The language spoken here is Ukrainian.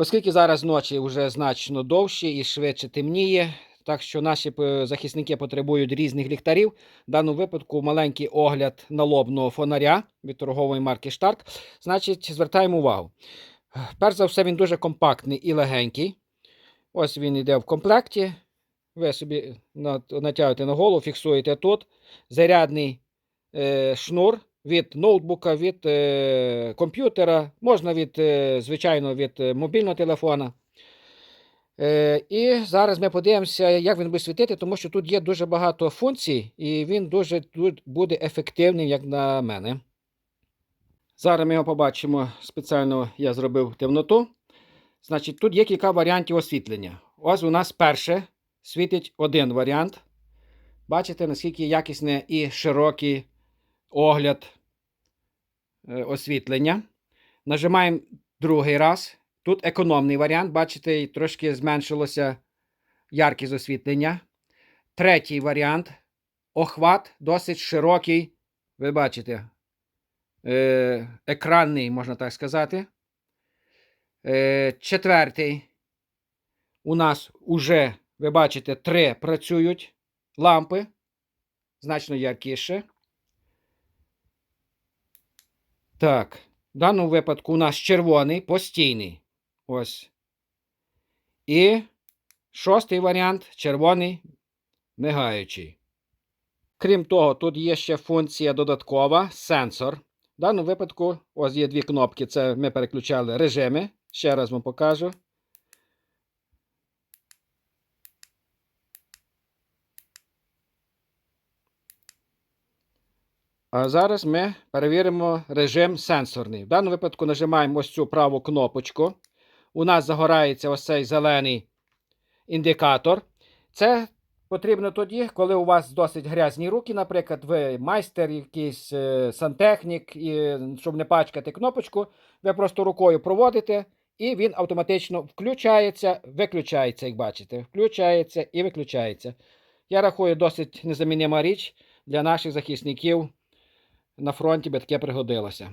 Оскільки зараз ночі вже значно довші і швидше темніє, так що наші захисники потребують різних ліхтарів. В даному випадку маленький огляд налобного фонаря від торгової марки Штарк. Значить, звертаємо увагу. Перш за все, він дуже компактний і легенький. Ось він йде в комплекті. Ви собі на- натягуєте на голову, фіксуєте тут. Зарядний е, шнур від ноутбука, від е, комп'ютера, можна від, е, звичайно, від е, мобільного телефона. Е, і зараз ми подивимося, як він буде світити, тому що тут є дуже багато функцій, і він дуже тут буде ефективним, як на мене. Зараз ми його побачимо. Спеціально я зробив темноту. Значить, тут є кілька варіантів освітлення. Ось у нас перше світить один варіант. Бачите, наскільки якісне і широкий огляд е, освітлення. Нажимаємо другий раз. Тут економний варіант, бачите, трошки зменшилося яркість освітлення. Третій варіант. Охват досить широкий. Ви бачите, е, екранний, можна так сказати. Е, четвертий. У нас уже, ви бачите, три працюють лампи. Значно яркіше. Так. В даному випадку у нас червоний постійний. Ось. І шостий варіант червоний мигаючий. Крім того, тут є ще функція додаткова сенсор. В даному випадку, ось є дві кнопки. Це ми переключали режими. Ще раз вам покажу. А зараз ми перевіримо режим сенсорний. В даному випадку нажимаємо ось цю праву кнопочку. У нас загорається ось цей зелений індикатор. Це потрібно тоді, коли у вас досить грязні руки, наприклад, ви майстер, якийсь е, сантехнік, і, щоб не пачкати кнопочку, ви просто рукою проводите, і він автоматично включається, виключається, як бачите. Включається і виключається. Я рахую, досить незамінима річ для наших захисників на фронті би таке пригодилося.